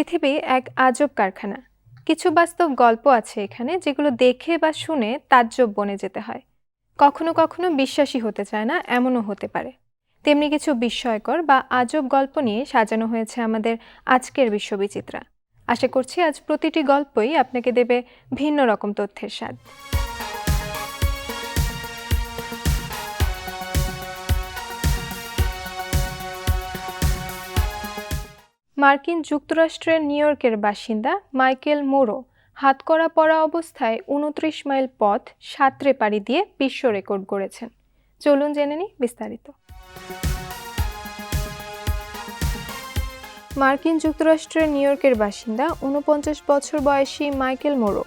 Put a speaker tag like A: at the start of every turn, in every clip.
A: পৃথিবী এক আজব কারখানা। কিছু বাস্তব গল্প আছে এখানে যেগুলো দেখে বা শুনে তাজ্জব বনে যেতে হয়। কখনো কখনো বিশ্বাসী হতে চায় না, এমনও হতে পারে। তেমনি কিছু বিস্ময়কর বা আজব গল্প নিয়ে সাজানো হয়েছে আমাদের আজকের বিশ্ববিচিত্রা। আশা করছি আজ প্রতিটি গল্পই আপনাকে দেবে ভিন্ন রকম তথ্যের স্বাদ। মার্কিন যুক্তরাষ্ট্রের নিউ ইয়র্কের বাসিন্দা মাইকেল মোরো হাতকড়া পরা অবস্থায় উনত্রিশ মাইল পথ সাঁতরে পাড়ি দিয়ে বিশ্ব রেকর্ড গড়েছেন। চলুন জেনে নিই বিস্তারিত। মার্কিন যুক্তরাষ্ট্রের নিউ ইয়র্কের বাসিন্দা ঊনপঞ্চাশ বছর বয়সী মাইকেল মোরো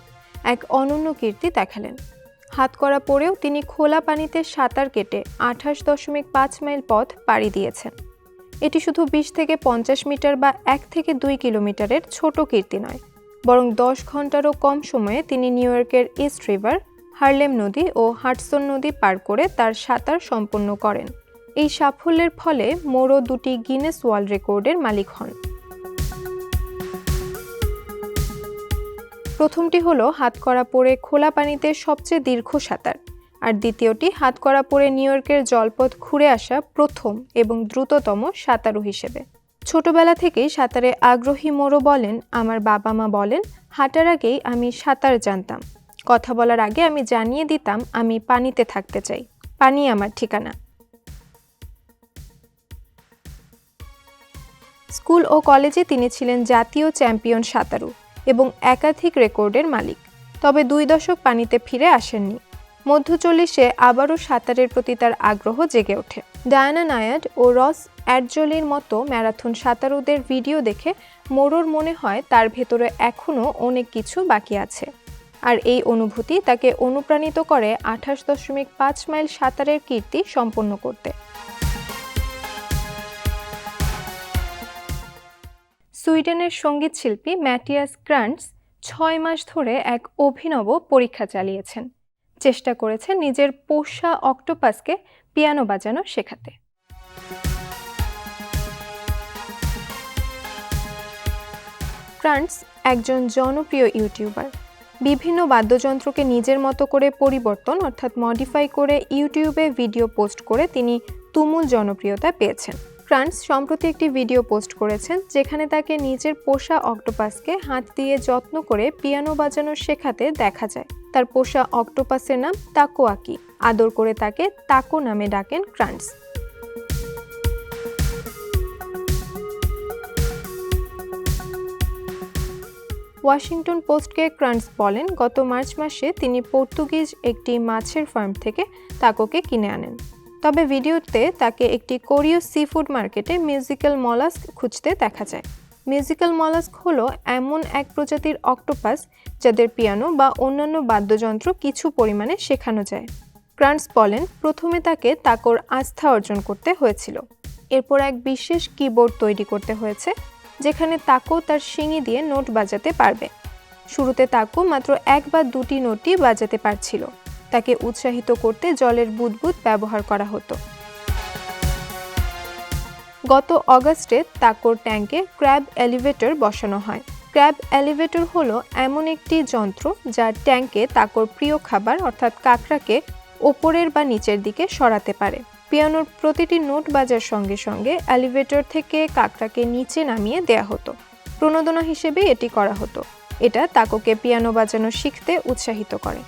A: এক অনন্য কীর্তি দেখালেন। হাতকড়া পরেও তিনি খোলা পানিতে সাঁতার কেটে আঠাশ দশমিক পাঁচ মাইল পথ পাড়ি দিয়েছেন। এটি শুধু বিশ থেকে পঞ্চাশ মিটার বা এক থেকে দুই কিলোমিটারের ছোট কীর্তি নয়, বরং দশ ঘন্টারও কম সময়ে তিনি নিউ ইয়র্কের ইস্ট রিভার, হার্লেম নদী ও হাটসন নদী পার করে তার সাঁতার সম্পন্ন করেন। এই সাফল্যের ফলে মোরো দুটি গিনেস ওয়ার্ল্ড রেকর্ডের মালিক হন। প্রথমটি হলো হাতকড়া পরে খোলা পানিতে সবচেয়ে দীর্ঘ সাঁতার। আর দ্বিতীয়টি, হাতকড়া পরে নিউ ইয়র্কের জলপথ ঘুরে আসা প্রথম এবং দ্রুততম সাঁতারু হিসেবে। ছোটবেলা থেকেই সাঁতারে আগ্রহী মোরো বলেন, আমার বাবা মা বলেন, হাঁটার আগেই আমি সাঁতার জানতাম। কথা বলার আগে আমি জানিয়ে দিতাম, আমি পানিতে থাকতে চাই। পানি আমার ঠিকানা। স্কুল ও কলেজে তিনি ছিলেন জাতীয় চ্যাম্পিয়ন সাঁতারু এবং একাধিক রেকর্ডের মালিক। তবে দুই দশক পানিতে ফিরে আসেননি। মধ্য চল্লিশে আবারও সাঁতারের প্রতি তার আগ্রহ জেগে ওঠে। ডায়ানা নায়াড ও রস অ্যাডজলির মতো ম্যারাথন সাঁতারুদের ভিডিও দেখে মোরোর মনে হয় তার ভেতরে এখনও অনেক কিছু বাকি আছে। আর এই অনুভূতি তাকে অনুপ্রাণিত করে আঠাশ দশমিক পাঁচ মাইল সাঁতারের কীর্তি সম্পন্ন করতে। সুইডেনের সংগীত শিল্পী ম্যাটিয়াস ক্রান্টস ছয় মাস ধরে এক অভিনব পরীক্ষা চালিয়েছেন। চেষ্টা করেছেন নিজের পোষা অক্টোপাসকে পিয়ানো বাজানো শেখাতে। ফ্রান্স একজন জনপ্রিয় ইউটিউবার। বিভিন্ন বাদ্যযন্ত্রকে নিজের মতো করে পরিবর্তন, অর্থাৎ মডিফাই করে ইউটিউবে ভিডিও পোস্ট করে তিনি তুমুল জনপ্রিয়তা পেয়েছেন। ফ্রান্স সম্প্রতি একটি ভিডিও পোস্ট করেছেন, যেখানে তাকে নিজের পোষা অক্টোপাসকে হাত দিয়ে যত্ন করে পিয়ানো বাজানো শেখাতে দেখা যায়। তার পোষা অক্টোপাসের নাম তাকো তাকোয়াকি, আদর করে তাকে তাকো নামে ডাকেন ক্রান্স ওয়াশিংটন পোস্টকে ক্রান্স বলেন, গত মার্চ মাসে তিনি পর্তুগিজ একটি মাছের ফার্ম থেকে তাকোকে কিনে আনেন। তবে ভিডিওতে তাকে একটি কোরীয় সি ফুড মার্কেটে মিউজিক্যাল মলাস্ক খুঁজতে দেখা যায়। মিউজিক্যাল মলাস্ক হলো এমন এক প্রজাতির অক্টোপাস যাদের পিয়ানো বা অন্যান্য বাদ্যযন্ত্র কিছু পরিমাণে শেখানো যায়। ক্রান্স বলেন প্রথমে তাকে তাকর আস্থা অর্জন করতে হয়েছিল। এরপর এক বিশেষ কিবোর্ড তৈরি করতে হয়েছে, যেখানে তাকো তার শিঙি দিয়ে নোট বাজাতে পারবে। শুরুতে তাকো মাত্র এক বা দুটি নোটই বাজাতে পারছিল। তাকে উৎসাহিত করতে জলের বুদবুদ ব্যবহার করা হতো। গত অগাস্টে তাকোর ট্যাঙ্কে ক্র্যাব এলিভেটর বসানো হয়। ক্র্যাব এলিভেটর হলো এমন একটি যন্ত্র যা ট্যাঙ্কে তাকোর প্রিয় খাবার অর্থাৎ কাঁকড়াকে ওপরের বা নিচের দিকে সরাতে পারে। পিয়ানোর প্রতিটি নোট বাজার সঙ্গে সঙ্গে এলিভেটর থেকে কাঁকড়াকে নিচে নামিয়ে দেয়া হতো। প্রণোদনা হিসেবে এটি করা হতো। এটা তাকোকে পিয়ানো বাজানো শিখতে উৎসাহিত করে।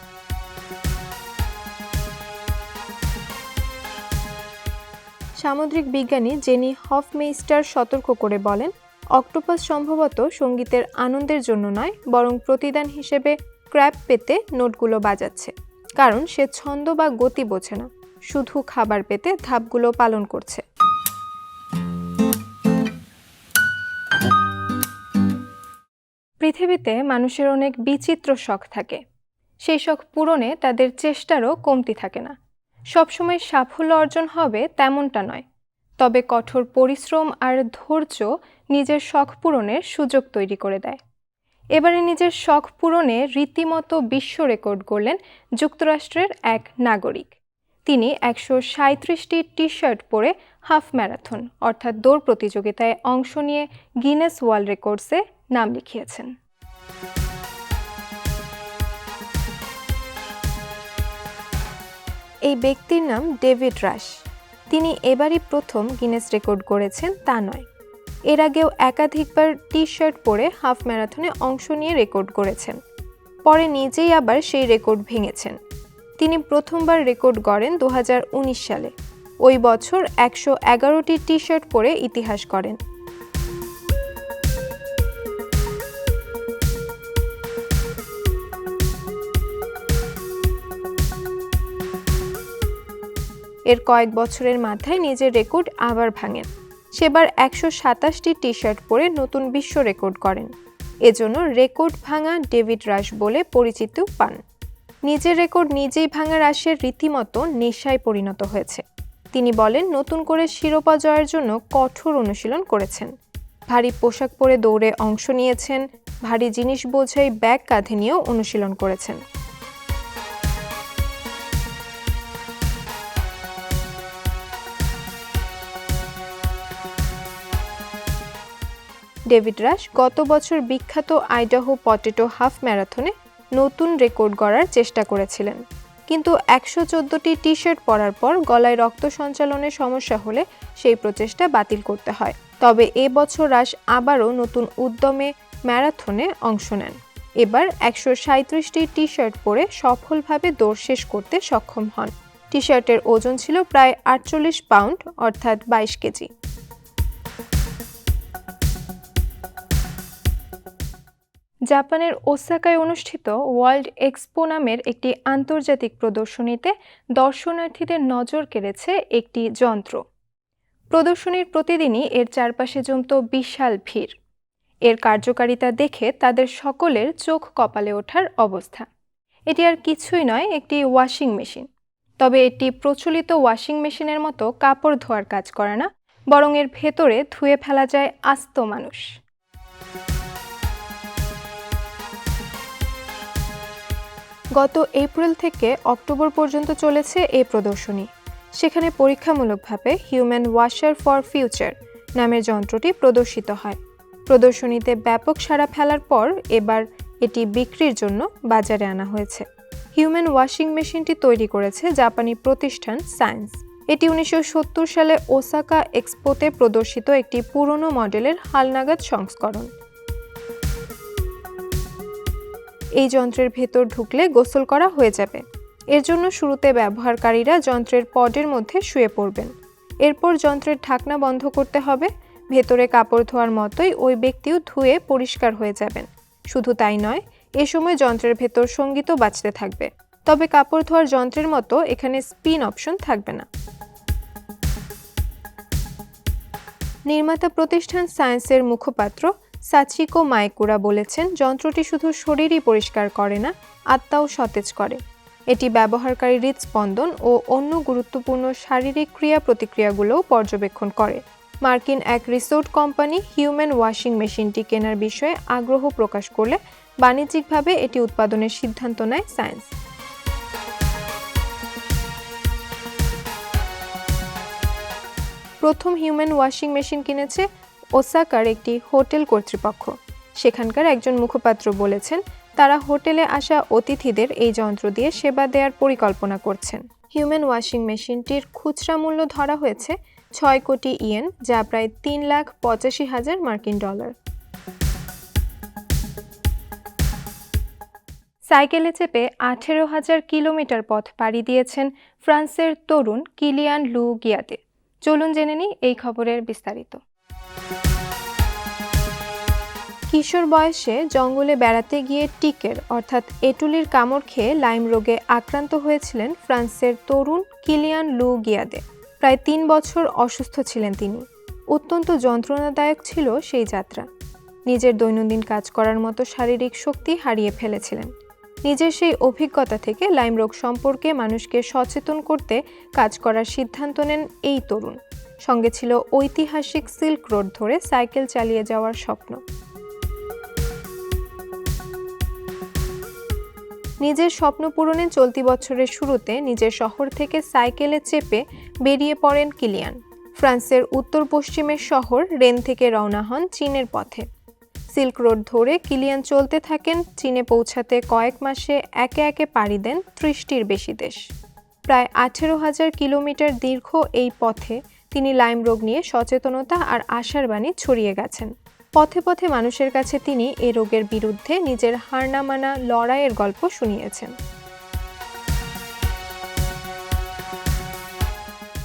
A: সামুদ্রিক বিজ্ঞানী জেনি হফমেইস্টার সতর্ক করে বলেন, অক্টোপাস সম্ভবত সঙ্গীতের আনন্দের জন্য নয়, বরং প্রতিদান হিসেবে ক্র্যাপ পেতে নোটগুলো বাজাচ্ছে। কারণ সে ছন্দ বা গতি বোঝে না, শুধু খাবার পেতে ধাপগুলো পালন করছে। পৃথিবীতে মানুষের অনেক বিচিত্র শখ থাকে। সেই শখ পূরণে তাদের চেষ্টারও কমতি থাকে না। সবসময় সাফল্য অর্জন হবে তেমনটা নয়। তবে কঠোর পরিশ্রম আর ধৈর্য নিজের শখ পূরণের সুযোগ তৈরি করে দেয়। এবারে নিজের শখ পূরণে রীতিমতো বিশ্ব রেকর্ড করলেন যুক্তরাষ্ট্রের এক নাগরিক। তিনি একশো সাঁত্রিশটি টি শার্ট পরে হাফ ম্যারাথন, অর্থাৎ দৌড় প্রতিযোগিতায় অংশ নিয়ে গিনেস ওয়ার্ল্ড রেকর্ডসে নাম লিখিয়েছেন। এই ব্যক্তির নাম ডেভিড রাশ। তিনি এবারই প্রথম গিনেস রেকর্ড করেছেন তা নয়। এর আগেও একাধিকবার টি শার্ট পরে হাফ ম্যারাথনে অংশ নিয়ে রেকর্ড করেছেন। পরে নিজেই আবার সেই রেকর্ড ভেঙেছেন। তিনি প্রথমবার রেকর্ড গড়েন দু হাজার উনিশ সালে। ওই বছর একশো এগারোটি টি শার্ট পরে ইতিহাস করেন এর কয়েক বছরের মাথায় নিজের রেকর্ড আবার ভাঙেন। সেবার একশো সাতাশটি টি শার্ট পরে নতুন বিশ্ব রেকর্ড করেন। এজন্য রেকর্ড ভাঙা ডেভিড রাশ বলে পরিচিতিও পান। নিজের রেকর্ড নিজেই ভাঙা রাশের রীতিমতো নেশায় পরিণত হয়েছে। তিনি বলেন, নতুন করে শিরোপা জয়ের জন্য কঠোর অনুশীলন করেছেন। ভারী পোশাক পরে দৌড়ে অংশ নিয়েছেন। ভারী জিনিস বোঝাই ব্যাগ কাঁধে নিয়েও অনুশীলন করেছেন। ডেভিড রাশ গত বছর বিখ্যাত আইডাহো পটেটো হাফ ম্যারাথনে নতুন রেকর্ড গড়ার চেষ্টা করেছিলেন। কিন্তু একশো চোদ্দোটি টি শার্ট পরার পর গলায় রক্ত সঞ্চালনের সমস্যা হলে সেই প্রচেষ্টা বাতিল করতে হয়। তবে এ বছর রাশ আবারও নতুন উদ্যমে ম্যারাথনে অংশ নেন। এবার একশো সাঁত্রিশটি টি শার্ট পরে সফলভাবে দৌড় শেষ করতে সক্ষম হন। টি শার্টের ওজন ছিল প্রায় আটচল্লিশ পাউন্ড, অর্থাৎ বাইশ কেজি। জাপানের ওসাকায় অনুষ্ঠিত ওয়ার্ল্ড এক্সপো নামের একটি আন্তর্জাতিক প্রদর্শনীতে দর্শনার্থীদের নজর কেড়েছে একটি যন্ত্র। প্রদর্শনীর প্রতিদিনই এর চারপাশে জমত বিশাল ভিড়। এর কার্যকারিতা দেখে তাদের সকলের চোখ কপালে ওঠার অবস্থা। এটি আর কিছুই নয়, একটি ওয়াশিং মেশিন। তবে এটি প্রচলিত ওয়াশিং মেশিনের মতো কাপড় ধোয়ার কাজ করে না, বরং এর ভেতরে ধুয়ে ফেলা যায় আস্ত মানুষ। গত এপ্রিল থেকে অক্টোবর পর্যন্ত চলেছে এই প্রদর্শনী। সেখানে পরীক্ষামূলকভাবে হিউম্যান ওয়াশার ফর ফিউচার নামের যন্ত্রটি প্রদর্শিত হয়। প্রদর্শনীতে ব্যাপক সাড়া ফেলার পর এবার এটি বিক্রির জন্য বাজারে আনা হয়েছে। হিউম্যান ওয়াশিং মেশিনটি তৈরি করেছে জাপানি প্রতিষ্ঠান সায়েন্স এটি উনিশশো সত্তর সালে ওসাকা এক্সপোতে প্রদর্শিত একটি পুরনো মডেলের হালনাগাদ সংস্করণ। এই যন্ত্রের ভেতর ঢুকলে গোসল করা হয়ে যাবে। এর জন্য শুরুতে ব্যবহারকারীরা যন্ত্রের পডের মধ্যে শুয়ে পড়বেন। এরপর যন্ত্রের ঢাকনা বন্ধ করতে হবে। ভেতরে কাপড় ধোয়ার মতোই ওই ব্যক্তিও ধুয়ে পরিষ্কার হয়ে যাবেন। শুধু তাই নয়, এ সময় যন্ত্রের ভেতর সঙ্গীতও বাঁচতে থাকবে। তবে কাপড় ধোয়ার যন্ত্রের মতো এখানে স্পিন অপশন থাকবে না। নির্মাতা প্রতিষ্ঠান সায়েন্সের মুখপাত্র সাচিকো মাইকুরা বলেছেন, যন্ত্রটি শুধু শরীরই পরিষ্কার করে না, আত্মাও সতেজ করে। এটি ব্যবহারকারী হৃদস্পন্দন ও অন্য গুরুত্বপূর্ণ শারীরিক ক্রিয়া প্রতিক্রিয়াগুলোও পর্যবেক্ষণ করে। মার্কিন এক রিসোর্ট কোম্পানি হিউম্যান ওয়াশিং মেশিনটি কেনার বিষয়ে আগ্রহ প্রকাশ করলে বাণিজ্যিকভাবে এটি উৎপাদনের সিদ্ধান্ত নেয় সায়েন্স। প্রথম হিউম্যান ওয়াশিং মেশিন কিনেছে ওসাকার একটি হোটেল কর্তৃপক্ষ। সেখানকার একজন মুখপাত্র বলেছেন, তারা হোটেলে আসা অতিথিদের এই যন্ত্র দিয়ে সেবা দেওয়ার পরিকল্পনা করছেন। হিউম্যান ওয়াশিং মেশিনটির খুচরা মূল্য ধরা হয়েছে ছয় কোটি ইয়েন, যা প্রায় তিন লাখ পঁচাশি হাজার মার্কিন ডলার। সাইকেলে চেপে আঠেরো হাজার কিলোমিটার পথ পাড়ি দিয়েছেন ফ্রান্সের তরুণ কিলিয়ান লু গিয়াতে। চলুন জেনে নিই এই খবরের বিস্তারিত। কিশোর বয়সে জঙ্গলে বেড়াতে গিয়ে টিকের, অর্থাৎ এটুলির কামড় খেয়ে লাইম রোগে আক্রান্ত হয়েছিলেন ফ্রান্সের তরুণ কিলিয়ান লু গিয়াদে। প্রায় তিন বছর অসুস্থ ছিলেন তিনি। অত্যন্ত যন্ত্রণাদায়ক ছিল সেই যাত্রা। নিজের দৈনন্দিন কাজ করার মতো শারীরিক শক্তি হারিয়ে ফেলেছিলেন। নিজের সেই অভিজ্ঞতা থেকে লাইম রোগ সম্পর্কে মানুষকে সচেতন করতে কাজ করার সিদ্ধান্ত নেন এই তরুণ। সঙ্গে ছিল ঐতিহাসিক সিল্ক রোড ধরে সাইকেল চালিয়ে যাওয়ার স্বপ্ন। নিজের স্বপ্ন পূরণে চলতি বছরের শুরুতে নিজের শহর থেকে সাইকেলে চেপে বেরিয়ে পড়েন কিলিয়ান। ফ্রান্সের উত্তর পশ্চিমের শহর রেন থেকে রওনা হন চীনের পথে। সিল্ক রোড ধরে কিলিয়ান চলতে থাকেন, চীনে পৌঁছাতে কয়েক মাসে একে একে পাড়ি দেন ত্রিশটির বেশি দেশ। প্রায় আঠেরো হাজার কিলোমিটার দীর্ঘ এই পথে তিনি লাইম রোগ নিয়ে সচেতনতা আর আশার বাণী ছড়িয়ে গেছেন। পথে পথে মানুষের কাছে তিনি এ রোগের বিরুদ্ধে নিজের হার না লড়াইয়ের গল্প শুনিয়েছেন।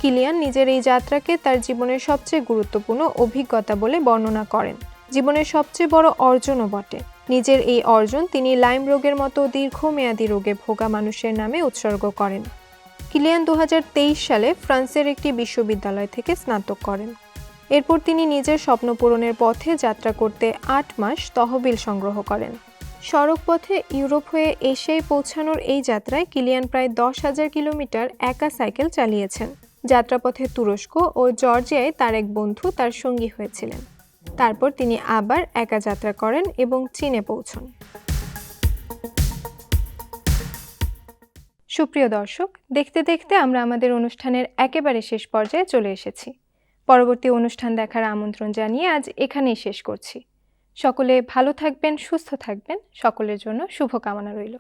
A: কিলিয়ান নিজের এই যাত্রাকে তার জীবনের সবচেয়ে গুরুত্বপূর্ণ অভিজ্ঞতা বলে বর্ণনা করেন। জীবনের সবচেয়ে বড় অর্জনও বটে। নিজের এই অর্জন তিনি লাইম রোগের মতো দীর্ঘমেয়াদী রোগে ভোগা মানুষের নামে উৎসর্গ করেন। কিলিয়ান দু হাজার তেইশ সালে ফ্রান্সের একটি বিশ্ববিদ্যালয় থেকে স্নাতক করেন। এরপর তিনি নিজের স্বপ্ন পূরণের পথে যাত্রা করতে আট মাস তহবিল সংগ্রহ করেন। সড়ক পথে ইউরোপ হয়ে এশিয়ায় পৌঁছানোর এই যাত্রায় কিলিয়ান প্রায় দশ হাজার কিলোমিটার একা সাইকেল চালিয়েছেন। যাত্রাপথে তুরস্ক ও জর্জিয়ায় তার এক বন্ধু তার সঙ্গী হয়েছিলেন। তারপর তিনি আবার একা যাত্রা করেন এবং চীনে পৌঁছন। সুপ্রিয় দর্শক, দেখতে দেখতে আমরা আমাদের অনুষ্ঠানের একেবারে শেষ পর্যায়ে চলে এসেছি। পরবর্তী অনুষ্ঠান দেখার আমন্ত্রণ জানিয়ে আজ এখানেই শেষ করছি। সকলে ভালো থাকবেন, সুস্থ থাকবেন। সকলের জন্য শুভকামনা রইল।